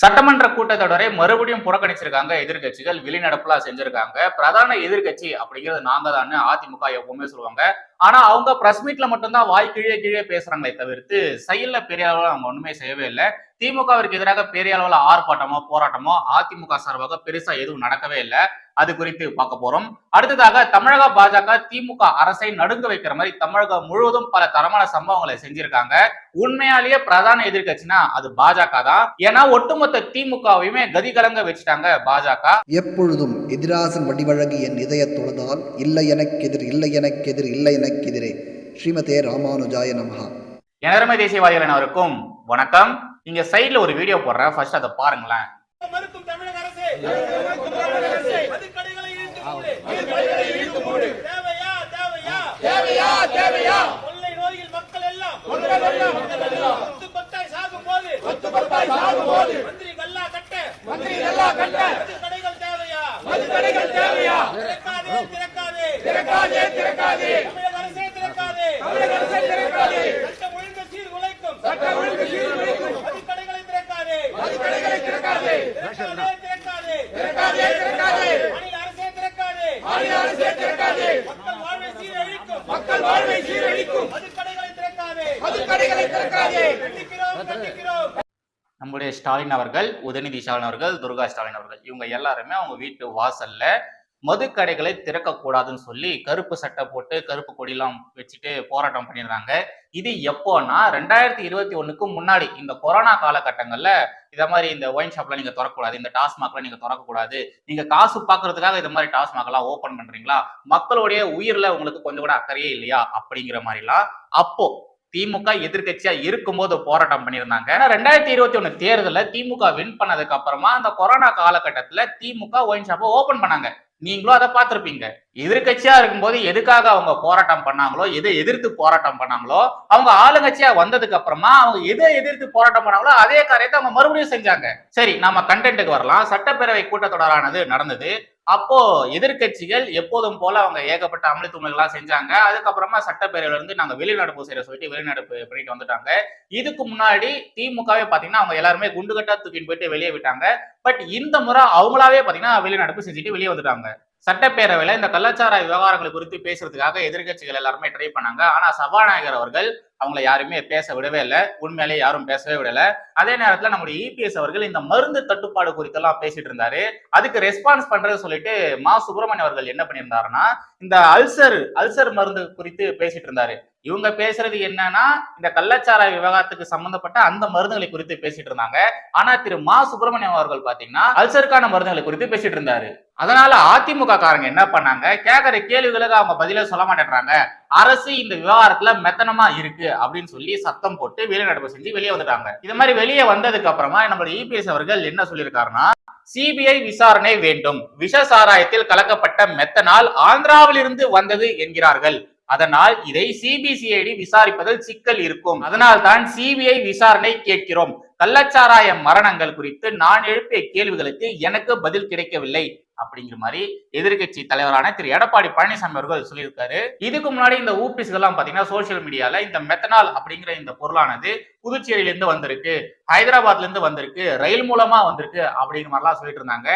சட்டமன்ற கூட்டத்தொடரை மறுபடியும் புறக்கணிச்சிருக்காங்க எதிர்கட்சிகள் வெளிநடப்புலா செஞ்சிருக்காங்க. பிரதான எதிர்க்கட்சி அப்படிங்கிறது நாங்க தான் அதிமுக எப்பவுமே சொல்லுவாங்க. ஆனா அவங்க பிரஸ் மீட்ல மட்டும்தான் வாய் கீழே கீழே பேசுறாங்களே தவிர்த்து செயல்ல பெரிய அளவில் அவங்க ஒண்ணுமே செய்யவே இல்லை. திமுகவிற்கு எதிராக பெரிய அளவுல ஆர்ப்பாட்டமோ போராட்டமோ அதிமுக சார்பாக பெருசா எதுவும் நடக்கவே இல்லை. அது குறித்து பார்க்க போறோம். அடுத்ததாக தமிழக பாஜக திமுக அரசை நடுங்க வைக்கிற மாதிரி தமிழகம் முழுவதும் பல தரமான சம்பவங்களை செஞ்சிருக்காங்க. உண்மையாலேயே பிரதான எதிர்க்கட்சினா அது பாஜக தான். ஏன்னா ஒட்டுமொத்த திமுகவையுமே கதி கலங்க வச்சுட்டாங்க பாஜக. எப்பொழுதும் எதிராசன் வடிவழகு என் இதயத் தொழுதால் இல்லை எனக்கெதிர் இல்லை எனக்கெதிர் இல்லை எனக்கெதிரே. ஸ்ரீமதே ராமானுஜாய நமஹா. எனதரமை தேசியவாதிகள் அனைவருக்கும் வணக்கம். இங்க சைடுல ஒரு வீடியோ போடுறேன் ஃபர்ஸ்ட் அதை பாருங்களேன் மறுக்கும் தமிழக அரசே திறக்காதே சட்டம் ஒழுங்கு சீர் உழைக்கும் சட்டம் ஒழுங்கு சீர் உழைக்கும் மதுக்கடைகளை திறக்காதே மதுக்கடைகளை திறக்காதே திறக்காதே திறக்காதே திறக்காதே திறக்காதே மாநில அரசே திறக்காதே மாநில அரசே திறக்காதே மக்கள் வாழ்வை சீரழிக்கும். நம்முடைய ஸ்டாலின் அவர்கள் உதயநிதி ஸ்டாலின் அவர்கள் துர்கா ஸ்டாலின் அவர்கள். இவங்க எல்லாருமே அவங்க வீட்டு வாசல்ல மதுக்கடைகளை திறக்கக்கூடாதுன்னு சொல்லி கருப்பு சட்டை போட்டு கருப்பு கொடியெல்லாம் வச்சுட்டு போராட்டம் பண்ணியிருந்தாங்க. இது எப்போன்னா ரெண்டாயிரத்தி இருபத்தி ஒண்ணுக்கு முன்னாடி. இந்த கொரோனா காலகட்டங்கள்ல இத மாதிரி இந்த ஒயின் ஷாப்ல நீங்க திறக்கக்கூடாது. இந்த டாஸ்மாக்ல நீங்க திறக்கக்கூடாது. நீங்க காசு பாக்குறதுக்காக இந்த மாதிரி டாஸ்மாக் எல்லாம் ஓபன் பண்றீங்களா? மக்களுடைய உயிர்ல உங்களுக்கு கொஞ்சம் கூட அக்கறையே இல்லையா? அப்படிங்கிற மாதிரிலாம் அப்போ திமுக எதிர்கட்சியா இருக்கும்போது போராட்டம் பண்ணியிருந்தாங்க. ஏன்னா ரெண்டாயிரத்தி இருபத்தி ஒண்ணு தேர்தல திமுக வின் பண்ணதுக்கு அப்புறமா அந்த கொரோனா காலகட்டத்துல திமுக ஒயின் ஷாப்பை ஓபன் பண்ணாங்க. நீங்களும் அதை பார்த்துருப்பீங்க. எதிர்க்கட்சியா இருக்கும்போது எதுக்காக அவங்க போராட்டம் பண்ணாங்களோ எதை எதிர்த்து போராட்டம் பண்ணாங்களோ அவங்க ஆளுங்கட்சியா வந்ததுக்கு அப்புறமா அவங்க எதை எதிர்த்து போராட்டம் பண்ணாங்களோ அதே காரியத்தை அவங்க மறுபடியும் செஞ்சாங்க. சரி நம்ம கண்டென்ட்டுக்கு வரலாம். சட்டப்பேரவை கூட்டத்தொடரானது நடந்தது. அப்போ எதிர்க்கட்சிகள் எப்போதும் போல அவங்க ஏகப்பட்ட அமளித்துமைகள்லாம் செஞ்சாங்க. அதுக்கப்புறமா சட்டப்பேரவையில இருந்து நாங்க வெளிநடப்பு செய்யற சொல்லிட்டு வெளிநடப்பு பண்ணிட்டு வந்துட்டாங்க. இதுக்கு முன்னாடி திமுகவே பாத்தீங்கன்னா அவங்க எல்லாருமே குண்டுகட்டா தூக்கிட்டு போயிட்டு வெளியே விட்டாங்க. பட் இந்த முறை அவங்களாவே பாத்தீங்கன்னா வெளிநடப்பு செஞ்சுட்டு வெளியே வந்துட்டாங்க. சட்டப்பேரவையில இந்த கலாச்சார விவகாரங்கள் குறித்து பேசுறதுக்காக எதிர்க்கட்சிகள் எல்லாருமே ட்ரை பண்ணாங்க. ஆனா சபாநாயகர் அவர்கள் அவங்கள யாருமே பேச விடவே இல்லை. உண்மையிலே யாரும் பேசவே விடல. அதே நேரத்தில் நம்முடைய இபிஎஸ் அவர்கள் இந்த மருந்து தட்டுப்பாடு குறித்தெல்லாம் பேசிட்டு இருந்தாரு. அதுக்கு ரெஸ்பான்ஸ் பண்றது சொல்லிட்டு மா சுப்பிரமணியம் அவர்கள் என்ன பண்ணியிருந்தாருன்னா இந்த அல்சர் அல்சர் மருந்து குறித்து பேசிட்டு இருந்தாரு. இவங்க பேசுறது என்னன்னா இந்த கள்ளச்சாராய விவகாரத்துக்கு சம்பந்தப்பட்ட அந்த மருந்துகளை குறித்து பேசிட்டு இருந்தாங்க. ஆனா திரு மா சுப்பிரமணியம் அவர்கள் பாத்தீங்கன்னா அல்சருக்கான மருந்துகளை குறித்து பேசிட்டு இருந்தாரு. அதனால அதிமுக காரங்க என்ன பண்ணாங்க? கேட்கிற கேள்விகளுக்கு அவங்க பதில சொல்ல மாட்டேன்றாங்க. அரசு இந்த விவகாரத்துல மெத்தனமா இருக்கு அப்படின்னு சொல்லி சத்தம் போட்டு வெளிநடப்பு செஞ்சு வெளியே வந்துட்டாங்க. இது மாதிரி வெளியே வந்ததுக்கு அப்புறமா நம்மளுடைய இபிஎஸ் அவர்கள் என்ன சொல்லியிருக்காருன்னா சிபிஐ விசாரணை வேண்டும். விஷ சாராயத்தில் கலக்கப்பட்ட மெத்தனால் ஆந்திராவிலிருந்து வந்தது என்கிறார்கள். அதனால் இதை சிபிசிஐடி விசாரிப்பதில் சிக்கல் இருக்கும். அதனால் தான் சிபிஐ விசாரணை கேட்கிறோம். கள்ளச்சாராய மரணங்கள் குறித்து நான் எழுப்பிய கேள்விகளுக்கு எனக்கு பதில் கிடைக்கவில்லை அப்படிங்கிற மாதிரி எதிர்க்கட்சி தலைவரான திரு. எடப்பாடி பழனிசாமி அவர்கள் சொல்லியிருக்காரு. இதுக்கு முன்னாடி இந்த ஊபிஸ்கள் எல்லாம் பாத்தீங்கன்னா சோசியல் மீடியால இந்த மெத்தனால் அப்படிங்கிற இந்த பொருளானது புதுச்சேரியில இருந்து வந்திருக்கு ஹைதராபாத்ல இருந்து வந்திருக்கு ரயில் மூலமா வந்திருக்கு அப்படிங்கிற மாதிரிலாம் சொல்லிட்டு இருந்தாங்க.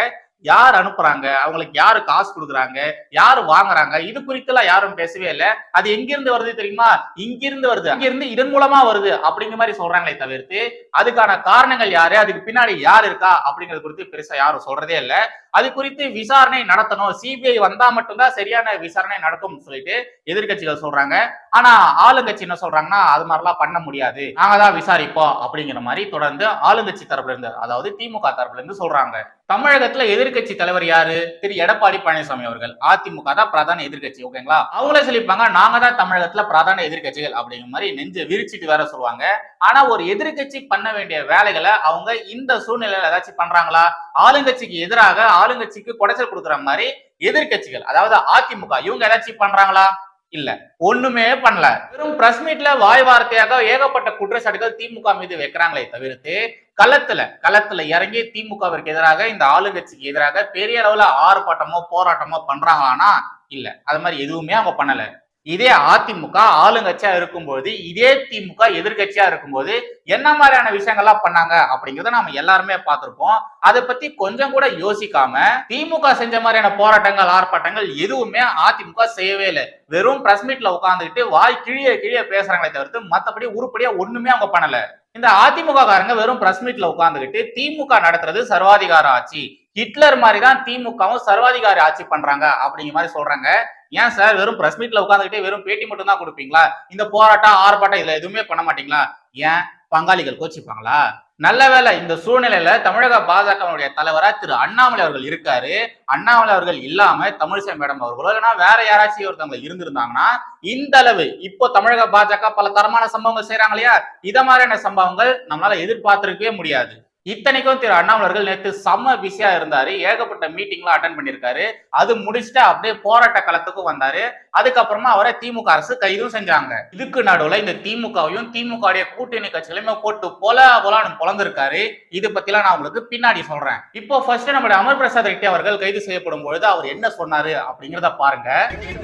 யார் அனுப்புறாங்க? அவங்களுக்கு யாரு காசு கொடுக்குறாங்க? யாரு வாங்குறாங்க? இது குறித்தெல்லாம் யாரும் பேசவே இல்லை. அது எங்கிருந்து வருது தெரியுமா? இங்கிருந்து வருது. அங்கிருந்து இதன் மூலமா வருது அப்படிங்கிற மாதிரி சொல்றாங்களே தவிர்த்து அதுக்கான காரணங்கள் யாரு? அதுக்கு பின்னாடி யார் இருக்கா? அப்படிங்கிறது குறித்து பெருசா யாரும் சொல்றதே இல்லை. அது குறித்து விசாரணை நடத்தணும். சிபிஐ வந்தா மட்டும்தான் சரியான விசாரணை நடக்கும் சொல்லிட்டு எதிர்க்கட்சிகள் சொல்றாங்க. ஆனா ஆளுங்கட்சி என்ன சொல்றாங்கன்னா அது மாதிரிலாம் பண்ண முடியாது. நாங்க தான் விசாரிப்போம் அப்படிங்கிற மாதிரி தொடர்ந்து ஆளுங்கட்சி தரப்புல இருந்து அதாவது திமுக தரப்புல இருந்து சொல்றாங்க. தமிழகத்துல எதிர்க்கட்சி தலைவர் யாரு? திரு எடப்பாடி பழனிசாமி அவர்கள். அதிமுக தான் பிரதான எதிர்க்கட்சி ஓகேங்களா? அவங்களே சொல்லிப்பாங்க நாங்க தான் தமிழகத்துல பிரதான எதிர்க்கட்சிகள் அப்படிங்கிற மாதிரி நெஞ்ச விரிச்சிட்டு வேற சொல்லுவாங்க. ஆனா ஒரு எதிர்க்கட்சி பண்ண வேண்டிய வேலைகளை அவங்க இந்த சூழ்நிலையில ஏதாச்சும் பண்றாங்களா? ஆளுங்கட்சிக்கு எதிராக ஆளுங்கட்சிக்கு குடைச்சல் கொடுக்குற மாதிரி எதிர்க்கட்சிகள் அதாவது அதிமுக இவங்க ஏதாச்சும் பண்றாங்களா? இல்ல. ஒண்ணுமே பண்ணல. வெறும் பிரஸ் மீட்ல வாய் வார்த்தையாக ஏகப்பட்ட குற்றச்சாட்டுகள் திமுக மீது வைக்கிறாங்களே தவிர்த்து களத்துல களத்துல இறங்கி திமுகவிற்கு எதிராக இந்த ஆளுங்கட்சிக்கு எதிராக பெரிய அளவுல ஆர்ப்பாட்டமோ போராட்டமோ பண்றாங்களானா இல்ல. அது மாதிரி எதுவுமே அவங்க பண்ணல. இதே அதிமுக ஆளுங்கட்சியா இருக்கும்போது இதே திமுக எதிர்கட்சியா இருக்கும்போது என்ன மாதிரியான விஷயங்கள்லாம் பண்ணாங்க அப்படிங்கிறத நாம எல்லாருமே பார்த்திருப்போம். அதை பத்தி கொஞ்சம் கூட யோசிக்காம திமுக செஞ்ச மாதிரியான போராட்டங்கள் ஆர்ப்பாட்டங்கள் எதுவுமே அதிமுக செய்யவே இல்லை. வெறும் பிரஸ் மீட்ல உட்காந்துக்கிட்டு வாய் கிழிய கிழிய பேசுறாங்களே தவிர்த்து மத்தபடி உருப்படியா ஒண்ணுமே அவங்க பண்ணல. இந்த அதிமுக காரங்க வெறும் பிரஸ் மீட்ல உட்காந்துக்கிட்டு திமுக நடத்துறது சர்வாதிகார ஆட்சி. ஹிட்லர் மாதிரி தான் திமுகவும் சர்வாதிகார ஆட்சி பண்றாங்க அப்படிங்கிற மாதிரி சொல்றாங்க. ஏன் சார் வெறும் பிரஸ் மீட்ல உட்காந்துக்கிட்டே வெறும் பேட்டி மட்டும் தான் கொடுப்பீங்களா? இந்த போராட்டம் ஆர்ப்பாட்டம் இதுல எதுவுமே பண்ண மாட்டீங்களா? ஏன்? பங்காளிகள் கோச்சிப்பாங்களா? நல்ல வேளை இந்த சூழ்நிலையில தமிழக பாஜகவுடைய தலைவரா திரு அண்ணாமலை அவர்கள் இருக்காரு. அண்ணாமலை அவர்கள் இல்லாம தமிழிசை மேடம் அவர்களோ இல்லைன்னா வேற யாராச்சும் ஒருத்தவங்க இருந்திருந்தாங்கன்னா இந்த அளவு இப்போ தமிழக பாஜக பல தரமான சம்பவங்கள் செய்யறாங்க இல்லையா? இத மாதிரியான சம்பவங்கள் நம்மளால எதிர்பார்த்திருக்கவே முடியாது. இத்தனைக்கும் திரு அண்ணாமலர்கள் நேற்று செம்ம பிஸியா இருந்தாரு. ஏகப்பட்ட மீட்டிங்லாம் அட்டன் பண்ணியிருக்காரு. அது முடிச்சுட்டு அப்படியே போராட்ட களத்துக்கும் வந்தாரு. அதுக்கப்புறமா அவரை திமுக அரசு கைதும் செஞ்சாங்க. இதுக்கு நடுவுல இந்த திமுகவையும் திமுக கூட்டணி கட்சிகளையுமே போட்டு பொல பொலான்னு பொழந்திருக்காரு இது பத்திலாம் நான் உங்களுக்கு பின்னாடி சொல்றேன். இப்போ ஃபர்ஸ்ட் நம்முடைய அமர் பிரசாத் ரெட்டி அவர்கள் கைது செய்யப்படும் பொழுது அவர் என்ன சொன்னாரு அப்படிங்கறத பாருங்க.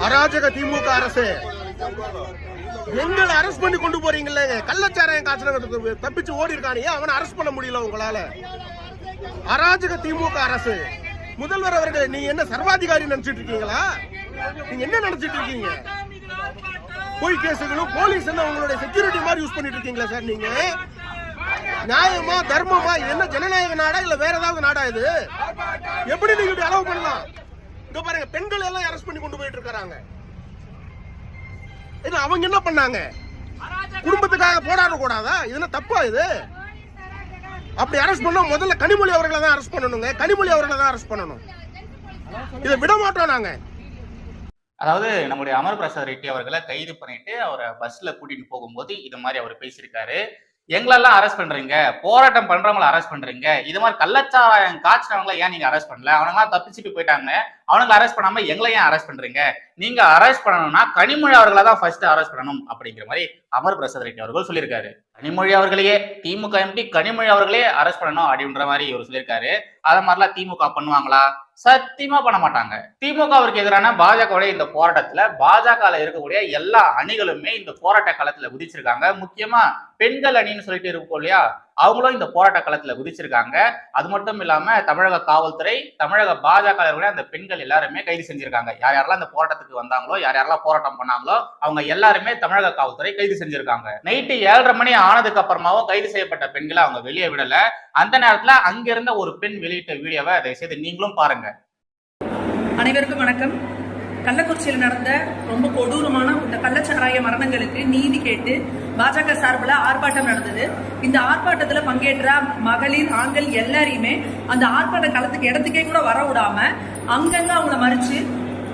அராஜக திமுக அரசு எங்களை அரெஸ்ட் பண்ணி கொண்டு போறீங்கல்ல? கள்ளச்சாராயம் காய்ச்சல் தப்பிச்சு ஓடி இருக்கானே அவனை அரெஸ்ட் பண்ண முடியல உங்களால? அராஜக திமுக அரசு. முதல்வர் அவர்கள் நீங்க என்ன சர்வாதிகாரி நினைச்சிட்டு இருக்கீங்களா? நீங்க என்ன நினைச்சிட்டு இருக்கீங்க? பொய் கேசுகளும் போலீஸ் என்ன உங்களுடைய செக்யூரிட்டி மாதிரி யூஸ் பண்ணிட்டு இருக்கீங்களா சார் நீங்க? நியாயமா தர்மமா என்ன ஜனநாயக நாடா இல்ல வேற ஏதாவது நாடா இது? எப்படி நீங்க இப்படி அலோவ் பண்ணலாம்? இங்க பாருங்க பெண்கள் எல்லாம் அரெஸ்ட் பண்ணி கொண்டு போயிட்டு இருக்காங்க இது அவங்க என்ன பண்ணாங்க? குடும்பத்துக்காக போராட கூடாதா? இதெல்லாம் தப்பா இது? அப்படி அரெஸ்ட் பண்ணா முதல்ல கனிமொழி அவர்களை தான் அரெஸ்ட் பண்ணணுங்க. கனிமொழி அவர்களை தான் அரெஸ்ட் பண்ணணும். இதை விட மாட்டோம் நாங்க. அதாவது நம்முடைய அமர் பிரசாத் ரெட்டி அவர்களை கைது பண்ணிட்டு அவரை பஸ்ல கூட்டிட்டு போகும்போது இது மாதிரி அவர் பேசியிருக்காரு. எங்களெல்லாம் அரெஸ்ட் பண்றீங்க. போராட்டம் பண்றவங்களை அரெஸ்ட் பண்றீங்க. இது மாதிரி கள்ளச்சாராயம் காய்ச்சினவங்கள ஏன் நீங்க அரெஸ்ட் பண்ணல? அவனெல்லாம் தப்பிச்சுட்டு போயிட்டாங்க. அவனுங்களை அரெஸ்ட் பண்ணாம எங்களை ஏன் அரெஸ்ட் பண்றீங்க? நீங்க அரெஸ்ட் பண்ணணும்னா கனிமொழி அவர்களை தான் ஃபர்ஸ்ட் அரெஸ்ட் பண்ணணும் அப்படிங்கிற மாதிரி அமர் பிரசாத் ரெட்டி அவர்கள் சொல்லியிருக்காரு. கனிமொழி அவர்களையே திமுக எம்பி கனிமொழி அவர்களே அரெஸ்ட் பண்ணணும் அப்படின்ற மாதிரி இவர் சொல்லியிருக்காரு. அத மாதிரிலாம் திமுக பண்ணுவாங்களா? சத்தியமா பண்ண மாட்டாங்க. திமுகவிற்கு எதிரான பாஜகவுடைய இந்த போராட்டத்துல பாஜக இருக்கக்கூடிய எல்லா அணிகளுமே இந்த போராட்ட காலத்துல குதிச்சிருக்காங்க. முக்கியமா பெண்கள் அணின்னு சொல்லிட்டு இருக்கும் இல்லையா? அவங்களும் இந்த போராட்ட களத்துல குதிச்சிருக்காங்க. அது மட்டும் இல்லாம தமிழக காவல்துறை தமிழக பாஜக அந்த பெண்கள் எல்லாருமே கைது செஞ்சிருக்காங்க. யார் யாரெல்லாம் இந்த போராட்டத்துக்கு வந்தாங்களோ யார் யாரெல்லாம் போராட்டம் பண்ணாங்களோ அவங்க எல்லாருமே தமிழக காவல்துறை கைது செஞ்சிருக்காங்க. நைட்டு ஏழரை மணி ஆனதுக்கு அப்புறமாவும் கைது செய்யப்பட்ட பெண்களை அவங்க வெளியே விடல. அந்த நேரத்துல அங்கிருந்த ஒரு பெண் வெளியிட்ட வீடியோவை அதை செய்து நீங்களும் பாருங்க. அனைவருக்கும் வணக்கம். கள்ளக்குறிச்சியில் நடந்த ரொம்ப கொடூரமான இந்த கள்ளச்சாராய மரணங்களுக்கு நீதி கேட்டு பாஜக சார்பில் ஆர்ப்பாட்டம் நடந்தது. இந்த ஆர்ப்பாட்டத்துல பங்கேற்ற மகளிர் ஆண்கள் எல்லாரையுமே அந்த ஆர்ப்பாட்ட களத்துக்கு இடத்துக்கே கூட வர விடாம அங்கங்க அவங்கள மறிச்சு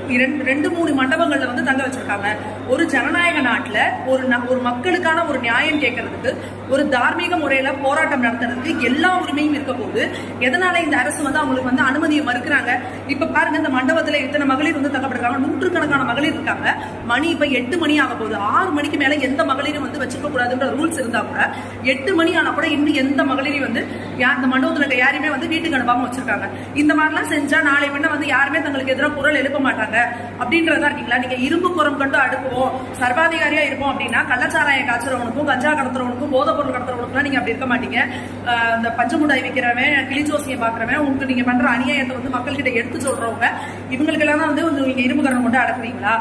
இரண்டு ரெண்டு மூணு மண்டபங்கள்ல வந்து தங்க வச்சிருக்காங்க. ஒரு ஜனநாயக நாட்டுல ஒரு ந- ஒரு மக்களுக்கான ஒரு நியாயம் கேட்கறதுக்கு ஒரு தார்மீக முறையில போராட்டம் நடத்துறதுக்கு எல்லா உரிமையும் இருக்க போது எதனால இந்த அரசு வந்து அவங்களுக்கு வந்து அனுமதியை மறுக்கிறாங்க? இப்ப பாருங்க இந்த மண்டபத்துல இத்தனை மகளிர் வந்து தங்கப்படுறாங்க நூற்றுக்கணக்கான மகளிர் இருக்காங்க. மணி இப்ப எட்டு மணி ஆக போகுது. ஆறு மணிக்கு மேல எந்த மகளிரும் வந்து வச்சிருக்க கூடாதுன்ற ரூல்ஸ் இருந்தா கூட எட்டு மணி ஆனா கூட இன்னும் எந்த மகளிரையும் வந்து யார் இந்த மண்டபத்துல இருக்க யாரையுமே வந்து வீட்டுக்கு அனுப்பாம வச்சிருக்காங்க. இந்த மாதிரிலாம் செஞ்சா நாளை பின்ன வந்து யாருமே தங்களுக்கு எதிராக குரல் எழுப்ப மாட்டாங்க. அப்படின்றதா இருக்கீங்களா? நீங்க இரும்பு குரம் கண்டு அடுக்குவோம். சர்வாதிகாரியா இருப்போம் அப்படின்னா கள்ளச்சாராயம் காய்ச்சறவனுக்கும் கஞ்சா கடத்துறவனுக்கும் போதை பொருள் கடத்துறவங்களுக்குலாம் நீங்க அப்படி இருக்க மாட்டீங்க. இந்த பஞ்சமுடாய் விற்கிறவன் கிளிஜோசியம் பாக்குறவன் உங்களுக்கு நீங்க பண்ற அநியாயத்தை வந்து மக்கள்கிட்ட எடுத்து சொல்றவங்க இவங்களுக்கெல்லாம் தான் வந்து வந்து நீங்க இரும்பு கரம் கொண்டு அடக்குவீங்களா?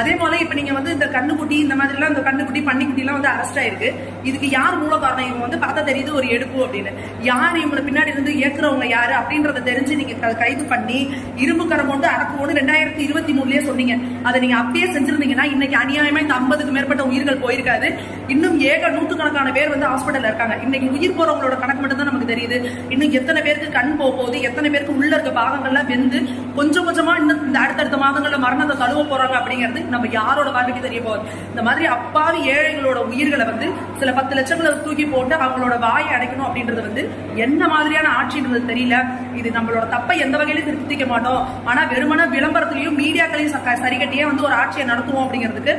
அதே போல இப்ப நீங்க வந்து இந்த கண்ணுக்குட்டி இந்த மாதிரி எல்லாம் இந்த கண்ணுக்குட்டி பன்னிக்குட்டி எல்லாம் வந்து அரெஸ்ட் ஆயிருக்கு. இதுக்கு யார் மூல காரணம்? இவங்க வந்து பார்த்தா தெரியுது ஒரு எடுப்பு அப்படின்னு. யார் இவங்களை பின்னாடி இருந்து இயக்குறவங்க யாரு அப்படின்றத தெரிஞ்சு நீங்க கைது பண்ணி இரும்பு கரம் கொண்டு அடக்குவோன்னு ரெண்டாயிரத்தி இருபத்தி மூணுலயே சொன்னீங்க. அதை நீங்க அப்படியே செஞ்சிருந்தீங்கன்னா இன்னைக்கு அநியாயமா இந்த ஐம்பதுக்கு மேற்பட்ட உயிர்கள் போயிருக்காது. இன்னும் ஏக நூற்றுக்கணக்கான பேர் வந்து ஹாஸ்பிட்டல்ல இருக்காங்க. இன்னைக்கு உயிர் போறவங்களோட கணக்கு மட்டும் நமக்கு தெரியுது. இன்னும் எத்தனை பேருக்கு கண் போக போகுது எத்தனை பேருக்கு உள்ள இருக்க பாகங்கள்லாம் வெந்து கொஞ்சம் கொஞ்சமா இன்னும் இந்த அடுத்தடுத்த மாதங்கள்ல மரணத்தை தழுவ போறாங்க அப்படிங்கிறது நம்ம யாரோட வாழ்க்கைக்கு தெரிய போகுது. இந்த மாதிரி அப்பாவி ஏழைகளோட உயிர்களை வந்து சில பத்து லட்சங்களை தூக்கி போட்டு அவங்களோட வாயை அடைக்கணும் அப்படின்றது வந்து என்ன மாதிரியான ஆட்சின்றது தெரியல. இது நம்மளோட தப்பை எந்த வகையிலும் திருத்திக்க மாட்டோம். ஆனா வெறுமன விளம்பரத்திலையும் மீடியாக்களையும் சரி கட்டியே வந்து ஒரு ஆட்சியை நடத்துவோம் அப்படிங்கிறதுக்கு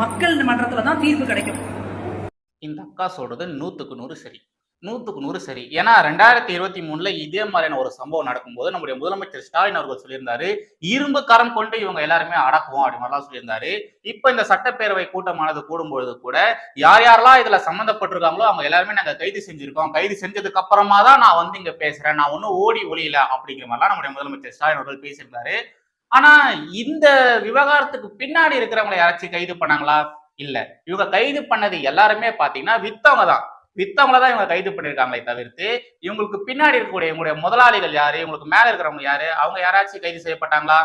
மக்கள் மன்றத்துல தான் தீர்ப்பு கிடைக்கும். இந்த அக்கா சொல்றது நூத்துக்கு நூறு சரி. நூற்றுக்கு நூறு சரி. ஏன்னா ரெண்டாயிரத்தி இருபத்தி மூணுல இதே மாதிரியான ஒரு சம்பவம் நடக்கும்போது நம்முடைய முதலமைச்சர் ஸ்டாலின் அவர்கள் சொல்லியிருந்தாரு இரும்பு கரம் கொண்டு இவங்க எல்லாருமே அடக்குவோம் அப்படி மாதிரிலாம் சொல்லியிருந்தாரு. இப்ப இந்த சட்டப்பேரவை கூட்டமானது கூடும்பொழுது கூட யார் யாரெல்லாம் இதுல சம்மந்தப்பட்டிருக்காங்களோ அவங்க எல்லாருமே நாங்க கைது செஞ்சிருக்கோம். கைது செஞ்சதுக்கு அப்புறமா தான் நான் வந்து இங்க பேசுறேன். நான் ஒன்னும் ஓடி ஒளியில அப்படிங்கிற மாதிரிலாம் நம்முடைய முதலமைச்சர் ஸ்டாலின் அவர்கள் பேசியிருந்தாரு. ஆனா இந்த விவகாரத்துக்கு பின்னாடி இருக்கிறவங்களை யாராச்சும் கைது பண்ணாங்களா? இல்ல. இவங்க கைது பண்ணது எல்லாருமே பாத்தீங்கன்னா வித்தவங்க தான். வித்தவங்கள தான் இவங்க கைது பண்ணிருக்காங்களே தவிர்த்து இவங்களுக்கு பின்னாடி இருக்கக்கூடிய இவங்களுடைய முதலாளிகள் யாரு இவங்களுக்கு மேல இருக்கிறவங்க யாரு அவங்க யாராச்சும் கைது செய்யப்பட்டாங்களா?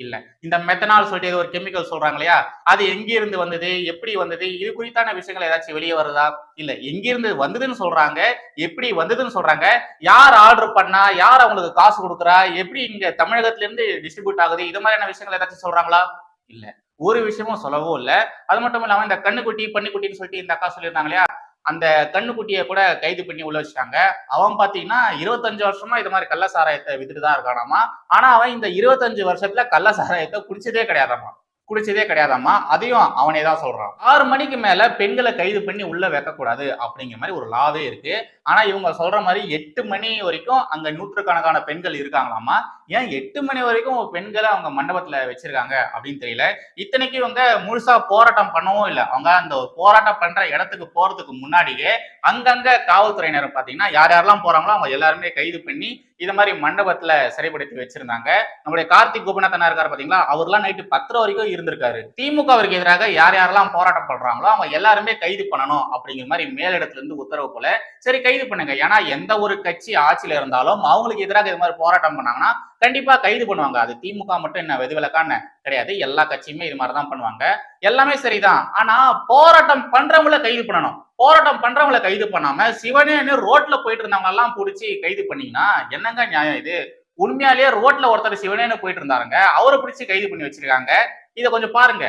இல்ல. இந்த மெத்தனால் சொல்லிட்டு ஒரு கெமிக்கல் சொல்றாங்க இல்லையா? அது எங்கிருந்து வந்தது? எப்படி வந்தது? இது குறித்தான விஷயங்கள் ஏதாச்சும் வெளியே வருதா? இல்ல. எங்கிருந்து வந்ததுன்னு சொல்றாங்க. எப்படி வந்ததுன்னு சொல்றாங்க. யார் ஆர்டர் பண்ணா? யார் அவங்களுக்கு காசு கொடுக்குறா? எப்படி இங்க தமிழகத்துல இருந்து டிஸ்ட்ரிபியூட் ஆகுது? இது மாதிரியான விஷயங்கள் ஏதாச்சும் சொல்றாங்களா? இல்ல. ஒரு விஷயமும் சொல்லவும் இல்ல. அது மட்டும் இல்லாம இந்த கண்ணுக்குட்டி பன்னிக்குட்டின்னு சொல்லிட்டு இந்த அக்கா சொல்லியிருந்தாங்க இல்லையா? அந்த கண்ணுக்குட்டியை கூட கைது பண்ணி உள்ள வச்சுட்டாங்க. அவன் பார்த்தீங்கன்னா இருபத்தஞ்சு வருஷமா இது மாதிரி கள்ள சாராயத்தை வித்துட்டு தான் இருக்கானாமா? ஆனா அவன் இந்த இருபத்தஞ்சு வருஷத்துல கள்ள சாராயத்தை குடிச்சதே கிடையாதாமா? குடிச்சதே கிடையாதாம்மா அதையும் அவனே தான் சொல்றான். ஆறு மணிக்கு மேல பெண்களை கைது பண்ணி உள்ள வைக்கக்கூடாது அப்படிங்கிற மாதிரி ஒரு லாவே இருக்கு. ஆனா இவங்க சொல்ற மாதிரி எட்டு மணி வரைக்கும் அங்க நூற்றுக்கணக்கான பெண்கள் இருக்காங்களாமா? ஏன் எட்டு மணி வரைக்கும் பெண்களை அவங்க மண்டபத்துல வச்சிருக்காங்க அப்படின்னு தெரியல. இத்தனைக்கு இவங்க முழுசா போராட்டம் பண்ணவும் இல்லை. அவங்க அந்த ஒரு போராட்டம் பண்ற இடத்துக்கு போறதுக்கு முன்னாடியே அங்கங்க காவல்துறையினர் பாத்தீங்கன்னா யார் யாரெல்லாம் போறாங்களோ அவங்க எல்லாருமே கைது பண்ணி இது மாதிரி மண்டபத்துல சிறைப்படுத்தி வச்சிருந்தாங்க. நம்முடைய கார்த்திக் கோபிநாதனா இருக்காரு பாத்தீங்களா? அவர்லாம் நைட்டு பத்தரை வரைக்கும் இருந்திருக்காரு. திமுக அவருக்கு எதிராக யார் யாரெல்லாம் போராட்டம் பண்றாங்களோ அவங்க எல்லாருமே கைது பண்ணணும் அப்படிங்கிற மாதிரி மேலிடத்துல இருந்து உத்தரவு போல. சரி கைது பண்ணுங்க. ஏன்னா எந்த ஒரு கட்சி ஆட்சியில இருந்தாலும் அவங்களுக்கு எதிராக இது மாதிரி போராட்டம் பண்ணாங்கன்னா கண்டிப்பா கைது பண்ணுவாங்க அது திமுக மட்டும் என்ன வெதுவிலக்கான கிடையாது எல்லா கட்சியுமே இது மாதிரி தான் பண்ணுவாங்க எல்லாமே சரிதான் ஆனா போராட்டம் பண்றவங்கள கைது பண்ணணும் போராட்டம் பண்றவங்கள கைது பண்ணாம சிவனேன்னு ரோட்ல போயிட்டு இருந்தவங்க எல்லாம் புடிச்சு கைது பண்ணீங்கன்னா என்னங்க நியாயம் இது உண்மையாலேயே ரோட்ல ஒருத்தர் சிவனேன்னு போயிட்டு இருந்தாருங்க அவரை பிடிச்சு கைது பண்ணி வச்சிருக்காங்க இத கொஞ்சம் பாருங்க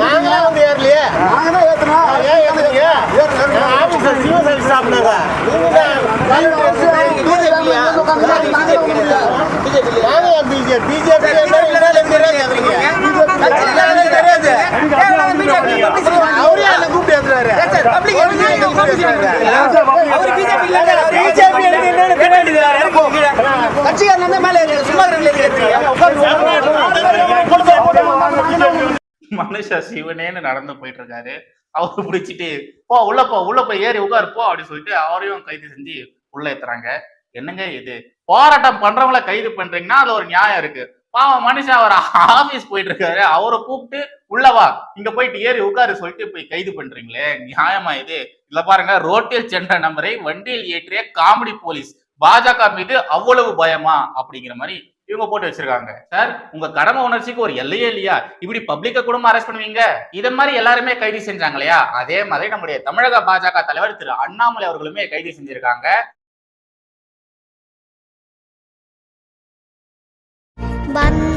நாங்களே வந்து ஏறலையே. ஏன் ஏத்துறீங்க ஆபீஸ்ல சிவ சர்வீஸ் சாப்பிடுங்க பிஜேபி மனுஷ சிவனேன்னு நடந்து போயிட்டு இருக்காரு அவரு பிடிச்சிட்டு போ உள்ளப்போ போ உள்ள போய் ஏறி உட்காருப்போ அப்படின்னு சொல்லிட்டு அவரையும் கைது செஞ்சு உள்ள ஏத்துறாங்க. என்னங்க இது? போராட்டம் பண்றவங்கள கைது பண்றீங்கன்னா அதுல ஒரு நியாயம் இருக்கு. பாவம் மனுஷன் அவர் ஆபீஸ் போயிட்டு இருக்காரு அவரை கூப்பிட்டு உள்ளவா இங்க போயிட்டு ஏறி உட்காரு சொல்லிட்டு போய் கைது பண்றீங்களே. நியாயமா இது? இல்ல பாருங்க ரோட்டில் சென்ற நபரை வண்டியில் ஏற்றிய காமெடி போலீஸ். பாஜக மீது அவ்வளவு பயமா? அப்படிங்கிற மாதிரி இவங்க போட்டு வச்சிருக்காங்க. சார் உங்க கடமை உணர்ச்சிக்கு ஒரு எல்லையே இல்லையா? இப்படி பப்ளிக்க கூட அரெஸ்ட் பண்ணுவீங்க? இதை மாதிரி எல்லாருமே கைது செஞ்சாங்க இல்லையா? அதே மாதிரி நம்முடைய தமிழக பாஜக தலைவர் திரு அண்ணாமலை அவர்களுமே கைது செஞ்சிருக்காங்க. வந்த